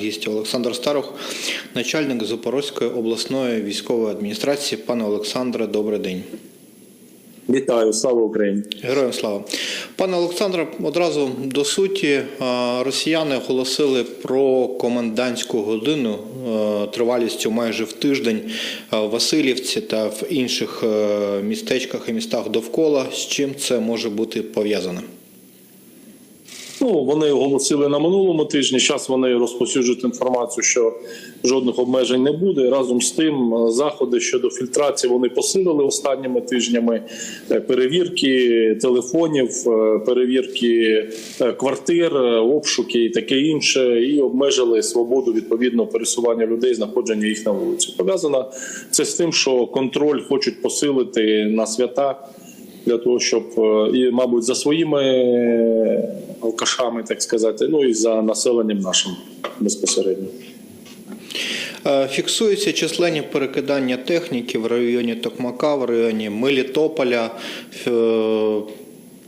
гістів. Олександр Старух, начальник Запорозької обласної військової адміністрації. Пане Олександре, добрий день. Вітаю, слава Україні! Героям слава. Пане Олександре, одразу до суті, росіяни оголосили про комендантську годину е, тривалістю майже в тиждень е, в Васильівці та в інших е, містечках і містах довкола. З чим це може бути пов'язане? Ну вони оголосили на минулому тижні. Зараз вони розповсюджують інформацію, що жодних обмежень не буде. Разом з тим, е, заходи щодо фільтрації вони посилили останніми тижнями Е, перевірки телефонів, е, перевірки квартир, обшуки і таке інше, і обмежили свободу відповідно пересування людей, знаходження їх на вулиці. Пов'язано це з тим, що контроль хочуть посилити на свята. Для того, щоб е, і, мабуть, за своїми е, алкашами, так сказати, ну і за населенням нашим безпосередньо. Е, Фіксуються численні перекидання техніки в районі Токмака, в районі Мелітополя.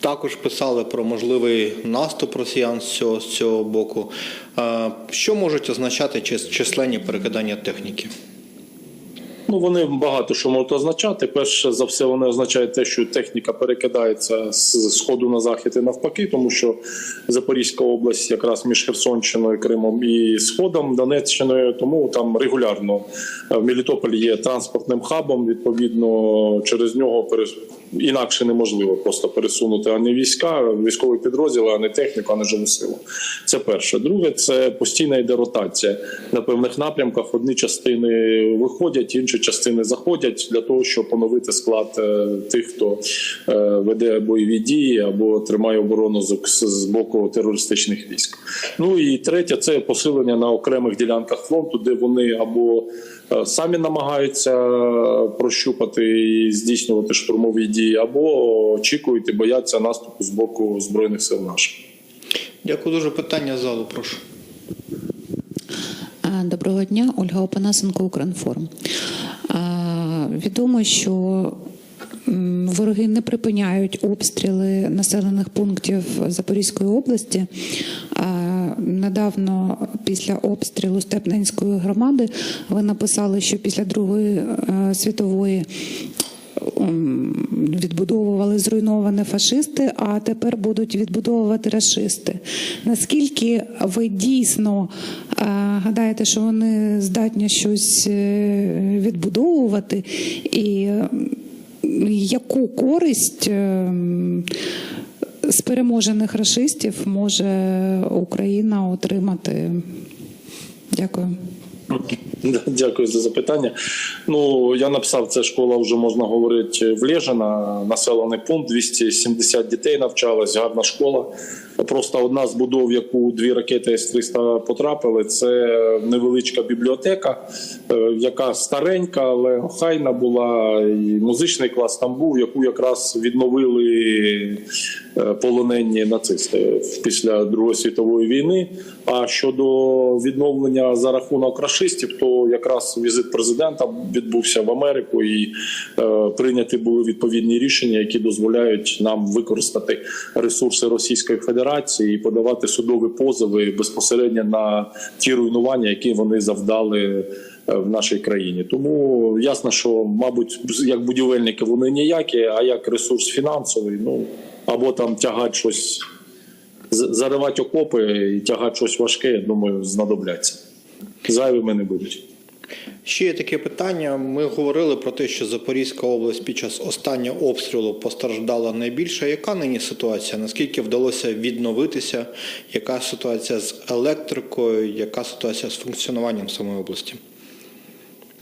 Також писали про можливий наступ росіян з цього, з цього боку. Що можуть означати численні перекидання техніки? Ну вони багато що можуть означати. Перше за все, вони означають те, що техніка перекидається з сходу на захід і навпаки, тому що Запорізька область якраз між Херсонщиною, Кримом і Сходом, Донеччиною, тому там регулярно е, в Мелітополі є транспортним хабом. Відповідно, через нього інакше неможливо просто пересунути ані війська, військові підрозділи, ані техніку, ані живу силу. Це перше. Друге, це постійна йде ротація на певних напрямках. Одні частини виходять, інші частини заходять для того, щоб поновити склад е, тих, хто е, веде бойові дії або тримає оборону з, з боку терористичних військ. Ну і третє це посилення на окремих ділянках фронту, де вони або е, самі намагаються прощупати і здійснювати штурмові дії, або очікують і бояться наступу з боку збройних сил наших. Дякую дуже. Питання залу, прошу. Доброго дня, Ольга Опанасенко, Укрінформ. Відомо, що вороги не припиняють обстріли населених пунктів Запорізької області. Недавно після обстрілу Степненської громади ви написали, що після Другої е, світової відбудовували зруйноване фашисти, а тепер будуть відбудовувати расисти. Наскільки ви дійсно е, гадаєте, що вони здатні щось е, відбудовувати, і яку користь е, з переможених расистів може Україна отримати? Дякую. Дякую за запитання. Ну я написав, це школа вже можна говорити в населений пункт, 270 дітей навчалось, гарна школа. Просто одна з будов, яку дві ракети С-300 потрапили, це невеличка бібліотека, е, яка старенька, але охайна була. І музичний клас там був, яку якраз відновили е, полонені нацисти після Другої світової війни. А щодо відновлення за рахунок рашистів, то якраз візит президента відбувся в Америку і е, прийняті були відповідні рішення, які дозволяють нам використати ресурси Російської Федерації і подавати судові позови безпосередньо на ті руйнування, які вони завдали. е, В нашій країні тому ясно, що мабуть, як будівельники вони ніякі, а як ресурс фінансовий, ну або там тягати щось заривати окопи і тягати щось важке, я думаю, знадобляться. Зайвими не будуть. Ще є таке питання. Ми говорили про те, що Запорізька область під час останнього обстрілу постраждала найбільше. Яка нині ситуація? Наскільки вдалося відновитися? Яка ситуація з електрикою? Яка ситуація з функціонуванням самої області?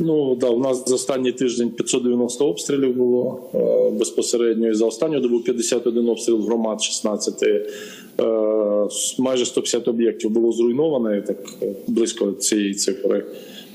Ну да, у нас за останній тиждень 590 обстрілів було е, безпосередньо. І за останню добу 51 обстріл громад, 16. Е, майже 150 об'єктів було зруйновано, так е, близько цієї цифри.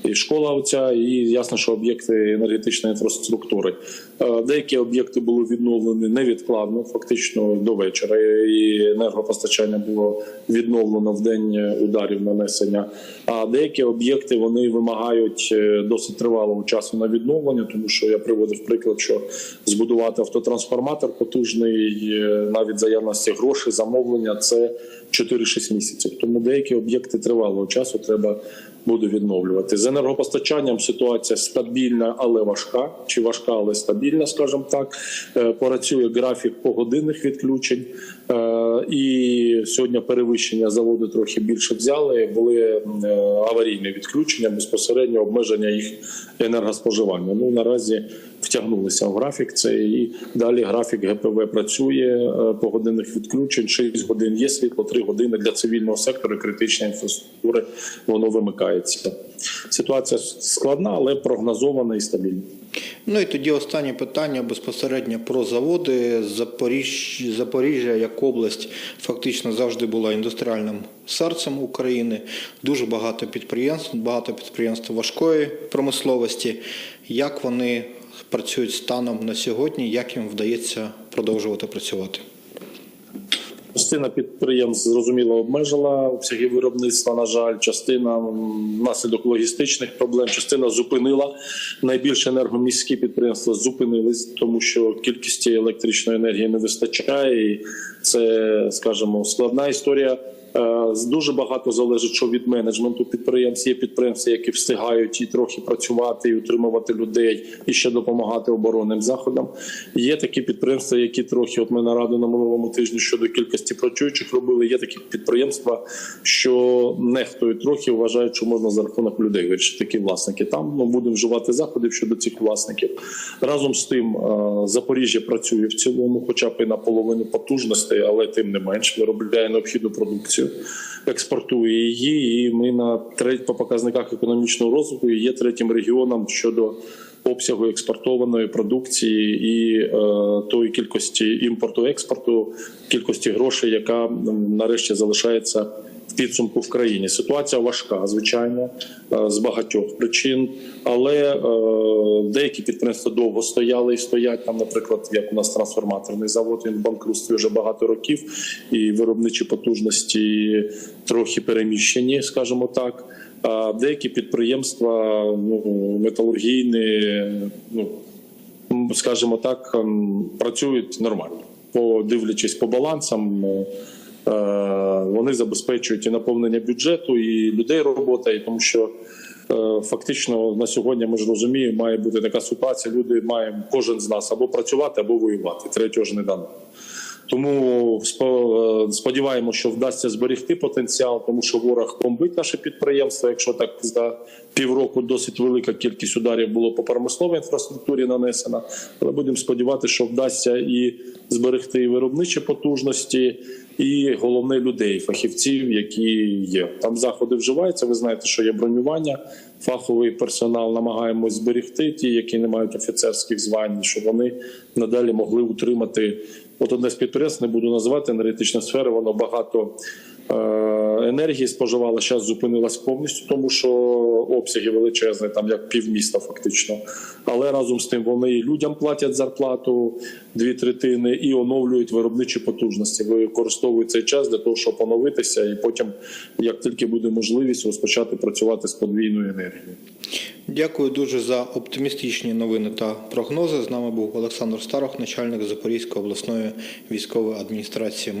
І школа оця, і ясно, що об'єкти енергетичної інфраструктури. Е, Деякі об'єкти були відновлені невідкладно, фактично до вечора. І енергопостачання було відновлено в день ударів нанесення. А деякі об'єкти вони вимагають е, досить тривалого часу на відновлення, тому що я приводив приклад, що збудувати автотрансформатор потужний, е, навіть заявності грошей, замовлення це 4-6 місяців. Тому деякі об'єкти тривалого часу треба буде відновлювати. З енергопостачанням ситуація стабільна, але важка, чи важка, але стабільна, скажімо так. Е, Працює графік погодинних відключень. І сьогодні перевищення заводу трохи більше взяли. Були е, аварійні відключення, безпосередньо обмеження їх енергоспоживання. Ну наразі втягнулися в графік. Це і далі графік ГПВ працює е, погодинних відключень. 6 годин є світло, 3 години для цивільного сектору критичної інфраструктури. Воно вимикається. Ситуація складна, але прогнозована і стабільна. Ну і тоді останнє питання безпосередньо про заводи. Запоріжжя, Запоріжжя як область фактично завжди була індустріальним серцем України. Дуже багато підприємств, багато підприємств важкої промисловості. Як вони працюють станом на сьогодні? Як їм вдається продовжувати працювати? Частина підприємств зрозуміло обмежила обсяги виробництва. На жаль, частина наслідок логістичних проблем, частина зупинила. найбільше енергоміські підприємства зупинились, тому що кількості електричної енергії не вистачає. І це, скажімо, складна історія. Е, Дуже багато залежить що від менеджменту підприємств. Є підприємства, які встигають і трохи працювати, і утримувати людей, і ще допомагати оборонним заходам. Є такі підприємства, які трохи, от ми нараду на минулому тижні щодо кількості працюючих робили. Є такі підприємства, що нехтують трохи, вважають, що можна за рахунок людей вирішити такі власники. Там ну будемо вживати заходів щодо цих власників. Разом з тим, е, Запоріжжя працює в цілому, хоча б і на половину потужностей, але тим не менш виробляє необхідну продукцію, експортує її. І ми на по показниках економічного розвитку є третім регіоном щодо обсягу експортованої продукції і е, тої кількості імпорту експорту, кількості грошей, яка нарешті залишається підсумку в країні. Ситуація важка, звичайно, е, з багатьох причин, але е, деякі підприємства довго стояли і стоять там, наприклад, як у нас трансформаторний завод, він в банкрутстві вже багато років, і виробничі потужності трохи переміщені, скажімо так. А деякі підприємства ну, металургійні, ну скажімо так, ем, працюють нормально. Подивлячись по балансам, е, вони забезпечують і наповнення бюджету, і людей робота, і тому що. е, Фактично на сьогодні ми ж розуміємо, має бути така ситуація. Люди маємо кожен з нас або працювати, або воювати. Третього ж не дано. Тому е, сподіваємося, що вдасться зберегти потенціал, тому що ворог бомбить наше підприємство. Якщо так за півроку досить велика кількість ударів було по промисловій інфраструктурі нанесена, але будемо сподіватися, що вдасться і зберегти і виробничі потужності, і головне людей, фахівців, які є. Там заходи вживаються. Ви знаєте, що є бронювання, фаховий персонал намагаємось зберегти, ті, які не мають офіцерських звань, щоб вони надалі могли утримати. От одне з підприємств, не буду називати енергетична сфера, воно багато е, енергії споживало, зараз зупинилась повністю, тому що обсяги величезні, там як півміста фактично. Але разом з тим вони і людям платять зарплату дві третини і оновлюють виробничі потужності. Використовують цей час для того, щоб оновитися, і потім, як тільки буде можливість, розпочати працювати з подвійною енергією. Дякую дуже за оптимістичні новини та прогнози. З нами був Олександр Старох, начальник Запорізької обласної військової адміністрації.